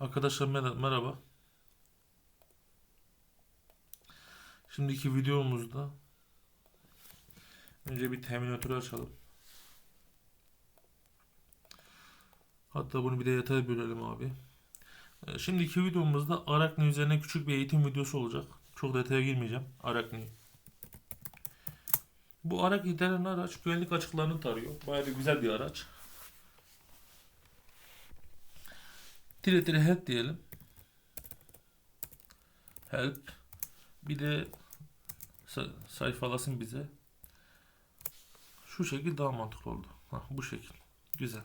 Arkadaşlar mer- merhaba. Şimdiki videomuzda önce bir terminatörü açalım. Hatta bunu bir de yatay bölelim abi. Ee, Şimdiki videomuzda Arakni üzerine küçük bir eğitim videosu olacak. Çok detaya girmeyeceğim. Arakni. Bu Arakni denen araç güvenlik açıklarını tarıyor. Bayağı da güzel bir araç. Tire tire help diyelim. Help. Bir de sa- sayfalasın bize. Şu şekil daha mantıklı oldu. Hah, bu şekil. Güzel.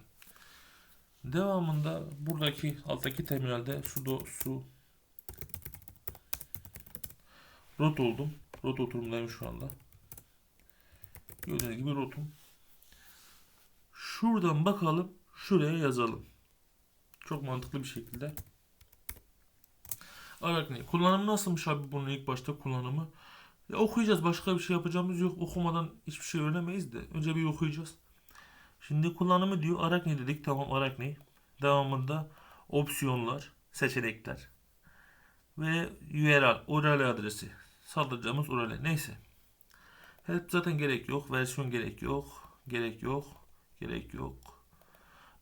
Devamında buradaki alttaki terminalde su do, su rot oldum. Rot oturumdayım şu anda. Gördüğünüz gibi rotum. Şuradan bakalım. Şuraya yazalım. Çok mantıklı bir şekilde. Arakni. Kullanımı nasılmış abi bunun ilk başta kullanımı? Ya okuyacağız. Başka bir şey yapacağımız yok. Okumadan hiçbir şey öğrenemeyiz de. Önce bir okuyacağız. Şimdi kullanımı diyor. Arakni dedik. Tamam Arakni. Devamında opsiyonlar, seçenekler ve URL, URL adresi. Saldıracağımız URL. Neyse. Help zaten gerek yok. Versiyon gerek yok. Gerek yok. Gerek yok.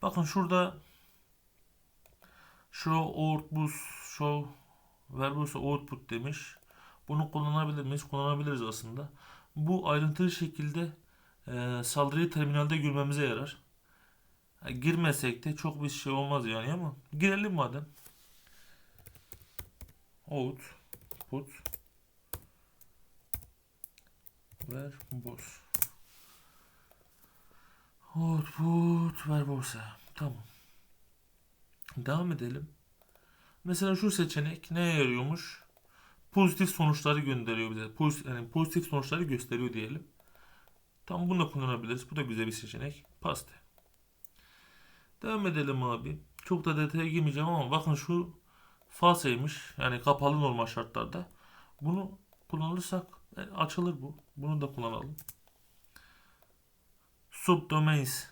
Bakın şurada show output show verbose output demiş. Bunu kullanabilir miyiz? Kullanabiliriz aslında. Bu ayrıntılı şekilde e, saldırıyı terminalde görmemize yarar. Ha, girmesek de çok bir şey olmaz yani ama girelim madem. Output verbose Output verbose. Tamam. Devam edelim. Mesela şu seçenek neye yarıyormuş? Pozitif sonuçları gönderiyor bize. Pozitif, yani pozitif sonuçları gösteriyor diyelim. Tam bunu da kullanabiliriz. Bu da güzel bir seçenek. Paste. Devam edelim abi. Çok da detaya girmeyeceğim ama bakın şu falseymiş. Yani kapalı normal şartlarda. Bunu kullanırsak açılır bu. Bunu da kullanalım. Subdomains.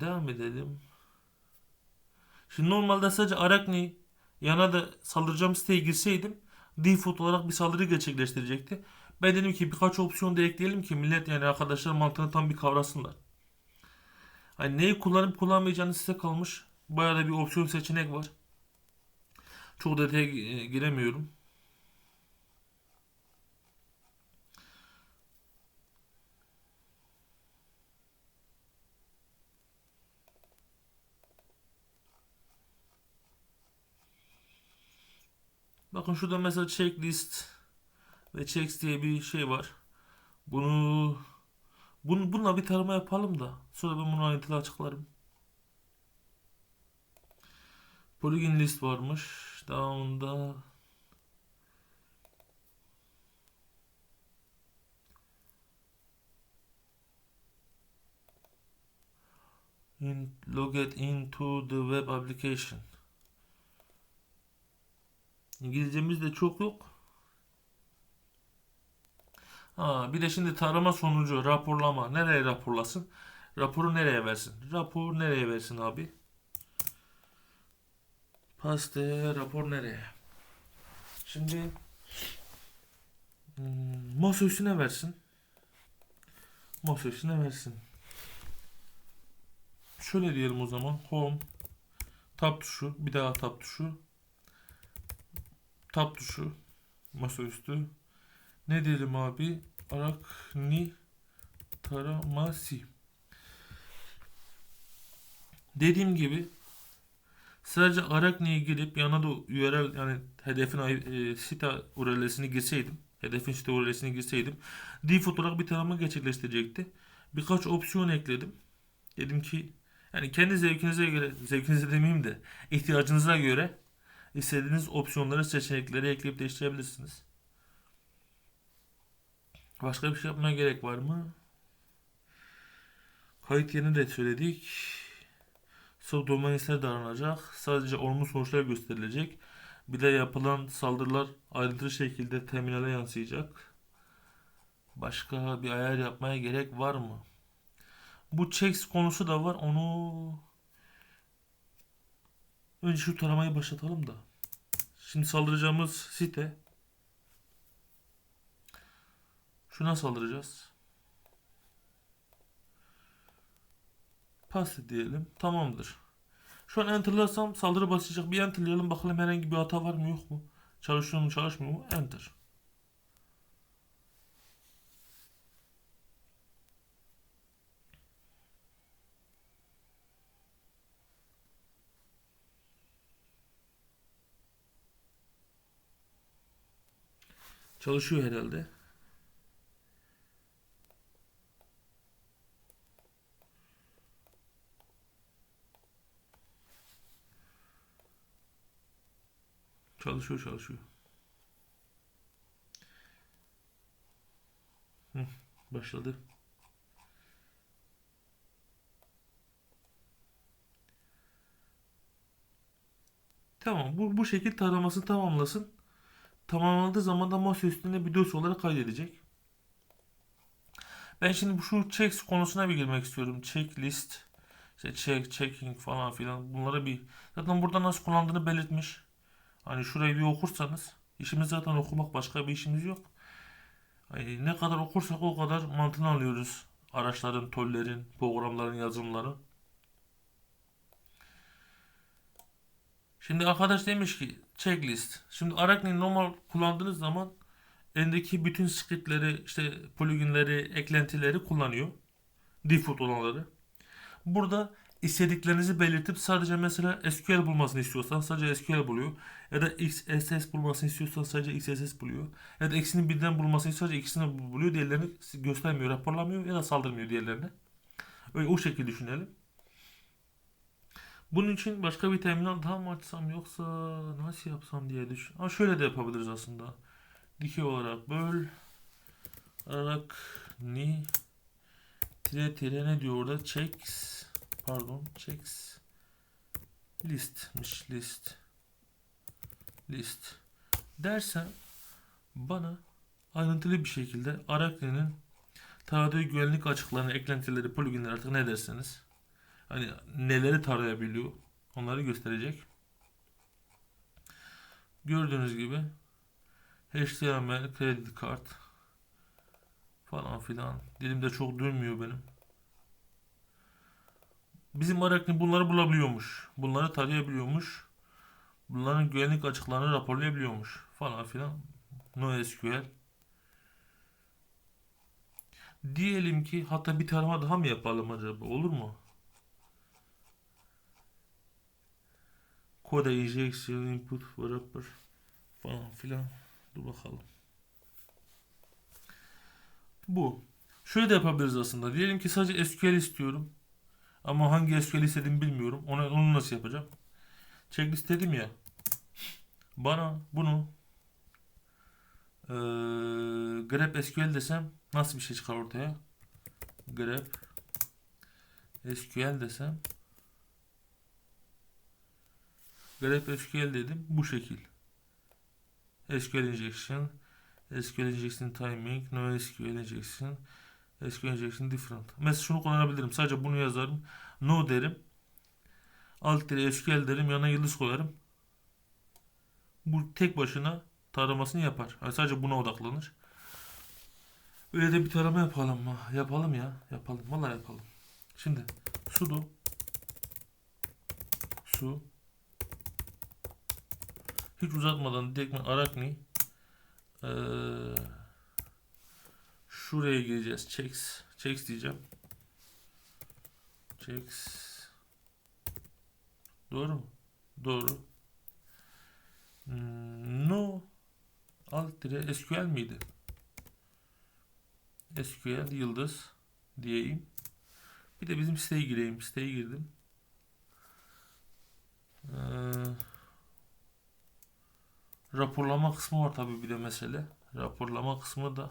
Devam edelim. Şimdi normalde sadece Arakni yana da saldıracağım siteye girseydim default olarak bir saldırı gerçekleştirecekti. Ben dedim ki birkaç opsiyon da ekleyelim ki millet yani arkadaşlar mantığını tam bir kavrasınlar. Hani neyi kullanıp kullanmayacağını size kalmış. Bayağı da bir opsiyon seçenek var. Çok detaya gi- giremiyorum. Bakın şurada mesela checklist ve checks diye bir şey var. Bunu bunu bununla bir tarama yapalım da sonra ben bunu ayrıntılı açıklarım. Polygon list varmış. Devamında in, logit into the web application. İngilizcemiz de çok yok. Ha, bir de şimdi tarama sonucu, raporlama. Nereye raporlasın? Raporu nereye versin? Rapor nereye versin abi? Paste, rapor nereye? Şimdi hmm, masa üstüne versin. Masa üstüne versin. Şöyle diyelim o zaman. Home. Tab tuşu. Bir daha tab tuşu. Tab tuşu. Masaüstü. Ne diyelim abi? Arakni taraması. Dediğim gibi sadece Arakni'ye girip yanına da URL yani hedefin e, site URL'sini girseydim hedefin site URL'sini girseydim default olarak bir tarama gerçekleştirecekti. Birkaç opsiyon ekledim. Dedim ki yani kendi zevkinize göre zevkinize demeyeyim de ihtiyacınıza göre istediğiniz opsiyonları seçenekleri ekleyip değiştirebilirsiniz. Başka bir şey yapmaya gerek var mı? Kayıt yerini de söyledik. Subdomainler de aranacak. Sadece olumlu sonuçlar gösterilecek. Bir de yapılan saldırılar ayrıntılı şekilde terminale yansıyacak. Başka bir ayar yapmaya gerek var mı? Bu checks konusu da var. Onu önce şu taramayı başlatalım da. Şimdi saldıracağımız site Şuna saldıracağız. Pas diyelim. Tamamdır. Şu an enterlarsam saldırı başlayacak. Bir enterlayalım bakalım herhangi bir hata var mı yok mu? Çalışıyor mu çalışmıyor mu? Enter. Çalışıyor herhalde. Çalışıyor çalışıyor. Hı, başladı. Tamam bu, bu şekil taraması tamamlasın. Tamamladığı zaman da masa üstünde bir dosya olarak kaydedecek. Ben şimdi şu checks konusuna bir girmek istiyorum. Checklist, işte check, checking falan filan bunlara bir zaten burada nasıl kullandığını belirtmiş. Hani şurayı bir okursanız işimiz zaten okumak başka bir işimiz yok. Hani ne kadar okursak o kadar mantığını alıyoruz. Araçların, tollerin, programların yazılımları. Şimdi arkadaş demiş ki checklist. Şimdi Arachne'yi normal kullandığınız zaman elindeki bütün scriptleri, işte pluginleri, eklentileri kullanıyor. Default olanları. Burada istediklerinizi belirtip sadece mesela SQL bulmasını istiyorsan sadece SQL buluyor. Ya da XSS bulmasını istiyorsan sadece XSS buluyor. Ya da ikisini birden bulmasını sadece ikisini buluyor. Diğerlerini göstermiyor, raporlamıyor ya da saldırmıyor diğerlerine. Öyle o şekilde düşünelim. Bunun için başka bir terminal daha mı açsam yoksa nasıl yapsam diye düşün. Ha şöyle de yapabiliriz aslında. Dikey olarak böl. Ararak ni tire tire ne diyor orada? Checks pardon checks listmiş list. List. Dersen bana ayrıntılı bir şekilde Arachne'nin taradığı güvenlik açıklarını, eklentileri, pluginleri artık ne derseniz hani neleri tarayabiliyor onları gösterecek. Gördüğünüz gibi HTML, kredi kart falan filan. Dilimde çok dönmüyor benim. Bizim Arachne bunları bulabiliyormuş. Bunları tarayabiliyormuş. Bunların güvenlik açıklarını raporlayabiliyormuş falan filan. NoSQL. Diyelim ki hatta bir tarama daha mı yapalım acaba? Olur mu? Code injection input wrapper falan filan. Dur bakalım. Bu. Şöyle de yapabiliriz aslında. Diyelim ki sadece SQL istiyorum. Ama hangi SQL istediğimi bilmiyorum. Onu, onu nasıl yapacağım? Checklist dedim ya. Bana bunu ee, grep SQL desem nasıl bir şey çıkar ortaya? Grep SQL desem grep SQL dedim bu şekil. SQL injection SQL injection timing no SQL injection SQL injection different. Mesela şunu kullanabilirim. Sadece bunu yazarım. No derim. Alt dire SQL derim. Yana yıldız koyarım. Bu tek başına taramasını yapar. Yani sadece buna odaklanır. Öyle de bir tarama yapalım mı? Yapalım ya. Yapalım. Vallahi yapalım. Şimdi sudo su hiç uzatmadan direkt Arachne ee, şuraya gireceğiz. Checks. Checks diyeceğim. Checks. Doğru mu? Doğru. Hmm, no. Alt dire SQL miydi? SQL yıldız diyeyim. Bir de bizim siteye gireyim. Siteye girdim. Raporlama kısmı var tabii bir de mesele. Raporlama kısmı da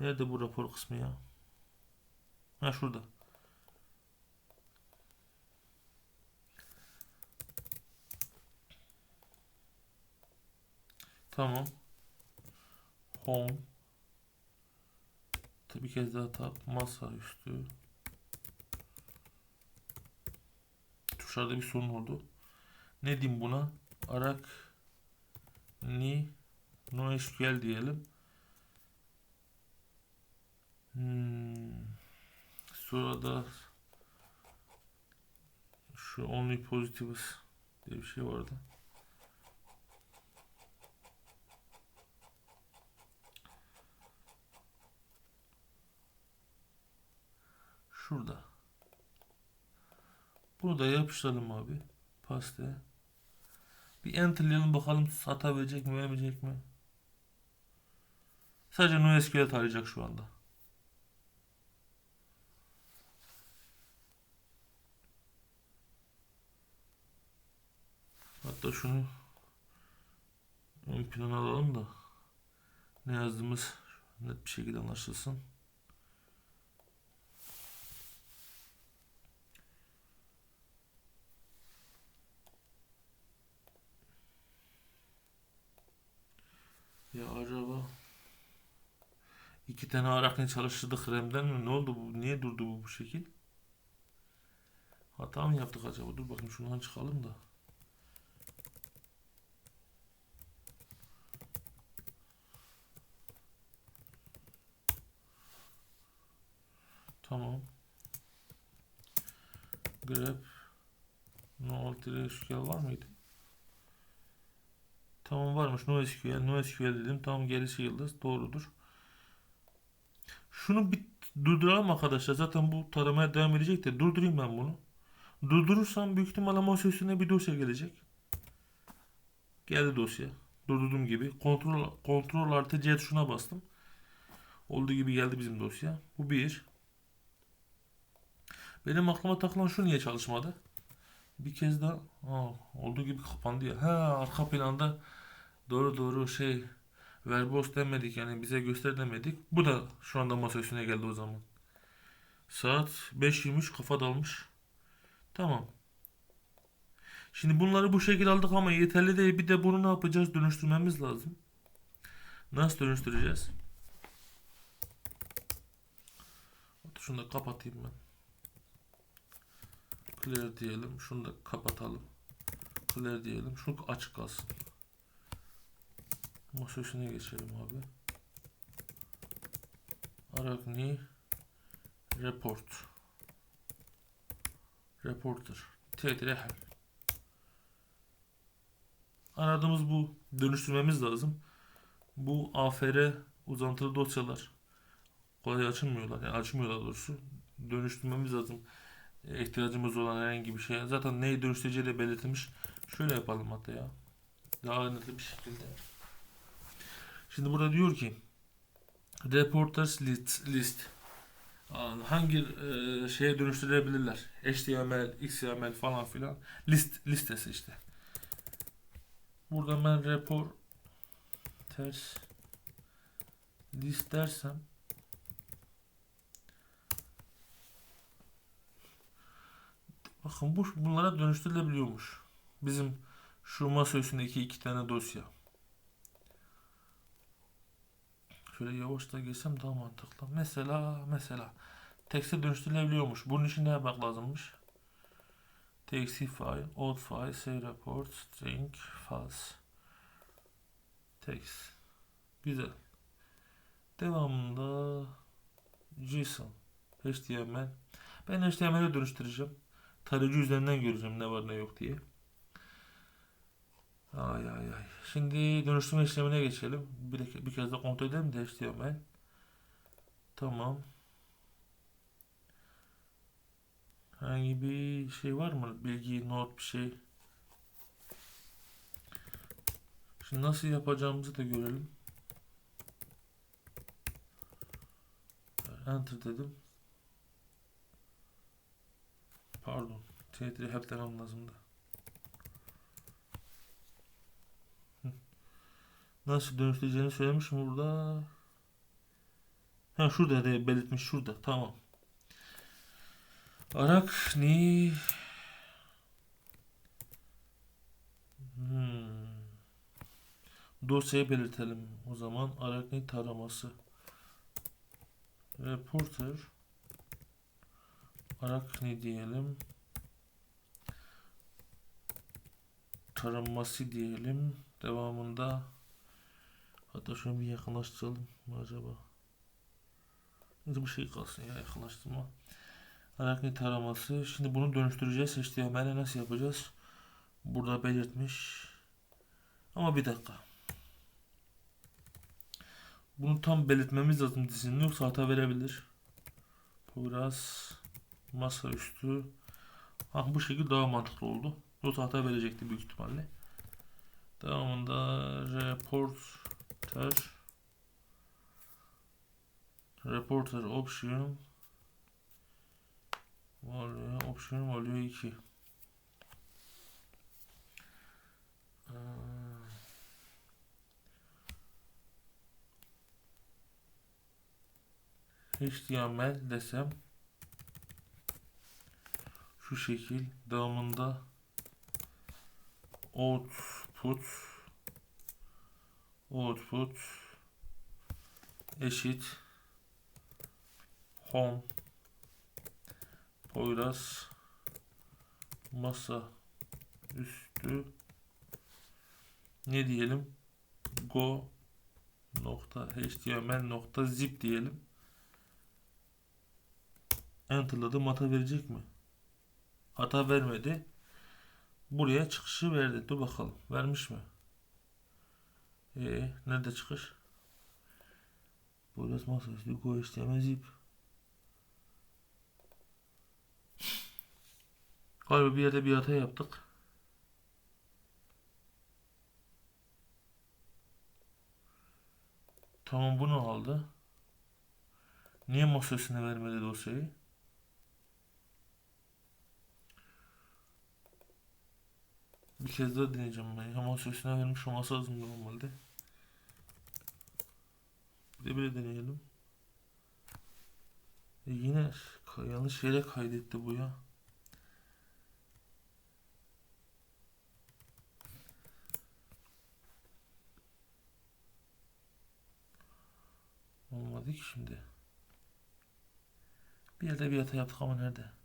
Nerede bu rapor kısmı ya? Ha şurada. Tamam. Home. Bir kez daha tap. Masa Tuşlarda bir sorun oldu. Ne diyeyim buna? Arak ni NoSQL diyelim. Hmm. Sonra şu only positives diye bir şey vardı. Şurada. Bunu da yapıştıralım abi. Pastaya. Bir enterleyelim bakalım satabilecek mi vermeyecek mi? Sadece NoSQL tarayacak şu anda. Hatta şunu ön plana alalım da ne yazdığımız net bir şekilde anlaşılsın. Ya acaba iki tane arakne çalıştırdık RAM'den mi? Ne oldu bu? Niye durdu bu bu şekil? Hata mı yaptık acaba? Dur bakayım şundan çıkalım da. Tamam. Grep no SQL var mıydı? Tamam varmış NoSQL. NoSQL dedim. Tamam gerisi yıldız. Doğrudur. Şunu bir durduralım arkadaşlar. Zaten bu taramaya devam edecek de durdurayım ben bunu. Durdurursam büyük ihtimalle masa üstüne bir dosya gelecek. Geldi dosya. Durdurduğum gibi. Kontrol, kontrol artı C tuşuna bastım. Olduğu gibi geldi bizim dosya. Bu bir. Benim aklıma takılan şu niye çalışmadı? Bir kez daha Aa, olduğu gibi kapandı ya. Ha arka planda doğru doğru şey verbos demedik yani bize göster demedik. Bu da şu anda masa üstüne geldi o zaman. Saat 5.23 kafa dalmış. Tamam. Şimdi bunları bu şekilde aldık ama yeterli değil. Bir de bunu ne yapacağız? Dönüştürmemiz lazım. Nasıl dönüştüreceğiz? Şunu da kapatayım ben. Clear diyelim. Şunu da kapatalım. Clear diyelim. Şu açık kalsın. Masa geçelim abi. Aragni Report Reporter Tetrehel Aradığımız bu. Dönüştürmemiz lazım. Bu AFR uzantılı dosyalar kolay açılmıyorlar. Yani açmıyorlar doğrusu. Dönüştürmemiz lazım ihtiyacımız olan herhangi bir şey. Zaten neyi dönüştüreceği de belirtilmiş. Şöyle yapalım hatta ya. Daha ayrıntılı bir şekilde. Şimdi burada diyor ki Reporters list, list. hangi e, şeye dönüştürebilirler? HTML, XML falan filan. List listesi işte. Burada ben reporters list dersem Bakın bu bunlara dönüştürülebiliyormuş. Bizim şu masa üstündeki iki tane dosya. Şöyle yavaş da geçsem daha mantıklı. Mesela mesela tekste dönüştürülebiliyormuş. Bunun için ne yapmak lazımmış? txt file, old file, save report, string, false. Text. Güzel. Devamında JSON, HTML. Ben HTML'e dönüştüreceğim. Tarayıcı üzerinden göreceğim ne var ne yok diye. Ay ay ay. Şimdi dönüştürme işlemine geçelim. Bir, bir kez de kontrol edelim de HTML. Tamam. Herhangi bir şey var mı? Bilgi, not bir şey. Şimdi nasıl yapacağımızı da görelim. Enter dedim. Pardon. T3 hep demem lazımdı. Nasıl dönüştüreceğini söylemişim burada. Ha şurada de belirtmiş şurada. Tamam. Arak ni hmm. Dosyayı belirtelim. O zaman Arachnid taraması. Reporter Arachnid diyelim. Taraması diyelim. Devamında hatta şunu bir yakınlaştıralım mı acaba? Neyse bu şey kalsın ya yakınlaştırma. Arachnid taraması. Şimdi bunu dönüştüreceğiz. HTML'e nasıl yapacağız? Burada belirtmiş. Ama bir dakika. Bunu tam belirtmemiz lazım dizinin yoksa hata verebilir. Biraz masaüstü. Ha bu şekilde daha mantıklı oldu. Yoksa hata verecekti büyük ihtimalle. Devamında reporter reporter option oluyor option oluyor 2 HTML desem şu şekil devamında output output eşit home Poyraz masa üstü. Ne diyelim? Go nokta html nokta zip diyelim. Enterladım hata verecek mi hata vermedi buraya çıkışı verdi dur bakalım vermiş mi ee, nerede çıkış Poyraz masa üstü go html zip Galiba bir yerde bir hata yaptık. Tamam bunu aldı. Niye masa vermedi dosyayı? Bir kez daha deneyeceğim ben. Masa üstüne vermiş olması lazım normalde. Bir de böyle deneyelim. E yine yanlış yere kaydetti bu ya. Olmadı ki şimdi. Bir yerde bir hata yaptık ama nerede?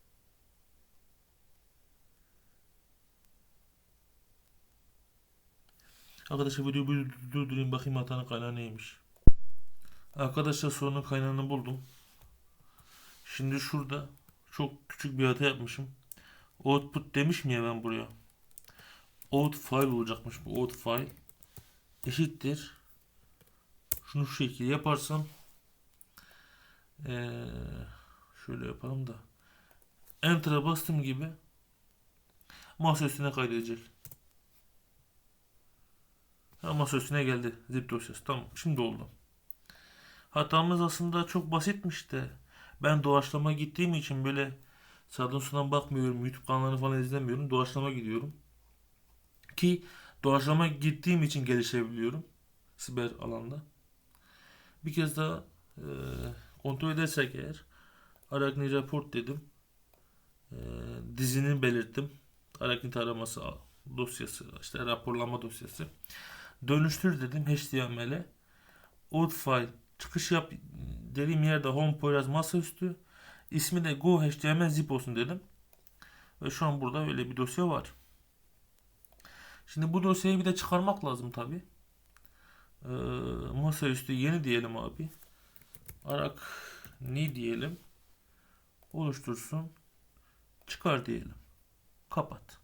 Arkadaşlar videoyu bir durdurayım bakayım hatanın kaynağı neymiş. Arkadaşlar sorunun kaynağını buldum. Şimdi şurada çok küçük bir hata yapmışım. Output demiş mi ya ben buraya? Out file olacakmış bu out file. Eşittir. Şunu şu şekilde yaparsam ee, şöyle yapalım da Enter'a bastım gibi masa üstüne kaydedecek. Ha, masa üstüne geldi zip dosyası. Tamam şimdi oldu. Hatamız aslında çok basitmiş de ben doğaçlama gittiğim için böyle sağdan soldan bakmıyorum. YouTube kanalını falan izlemiyorum. Doğaçlama gidiyorum. Ki doğaçlama gittiğim için gelişebiliyorum. Siber alanda. Bir kez daha e, kontrol edersek eğer Arachnid Report dedim. E, dizini belirttim. Arachnid taraması dosyası, işte raporlama dosyası. Dönüştür dedim HTML'e. Old file çıkış yap dediğim yerde home Poyraz masaüstü. İsmi de go html zip olsun dedim. Ve şu an burada öyle bir dosya var. Şimdi bu dosyayı bir de çıkarmak lazım tabi. Ee, masaüstü yeni diyelim abi. Arak ni diyelim. Oluştursun. Çıkar diyelim. Kapat.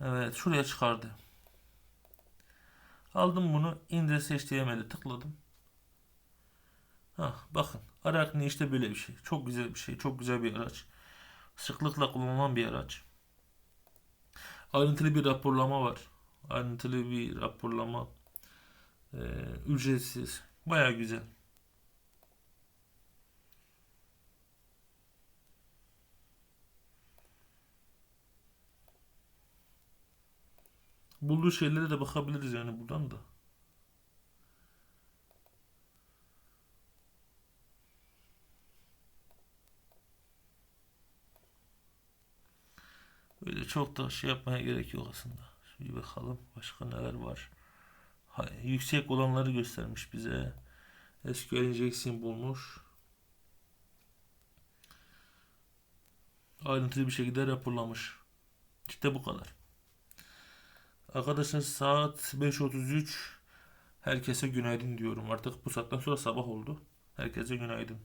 Evet şuraya çıkardı. Aldım bunu indir HTML'e tıkladım. Hah, bakın Arakni işte böyle bir şey. Çok güzel bir şey. Çok güzel bir araç. Sıklıkla kullanılan bir araç. Ayrıntılı bir raporlama var. Ayrıntılı bir raporlama. Ee, ücretsiz. Baya güzel. Bulduğu şeylere de bakabiliriz yani buradan da. Böyle çok da şey yapmaya gerek yok aslında. Şimdi bakalım başka neler var. Ha- Yüksek olanları göstermiş bize. SQL injection bulmuş. Ayrıntılı bir şekilde raporlamış. İşte bu kadar. Arkadaşlar saat 5.33. Herkese günaydın diyorum. Artık bu saatten sonra sabah oldu. Herkese günaydın.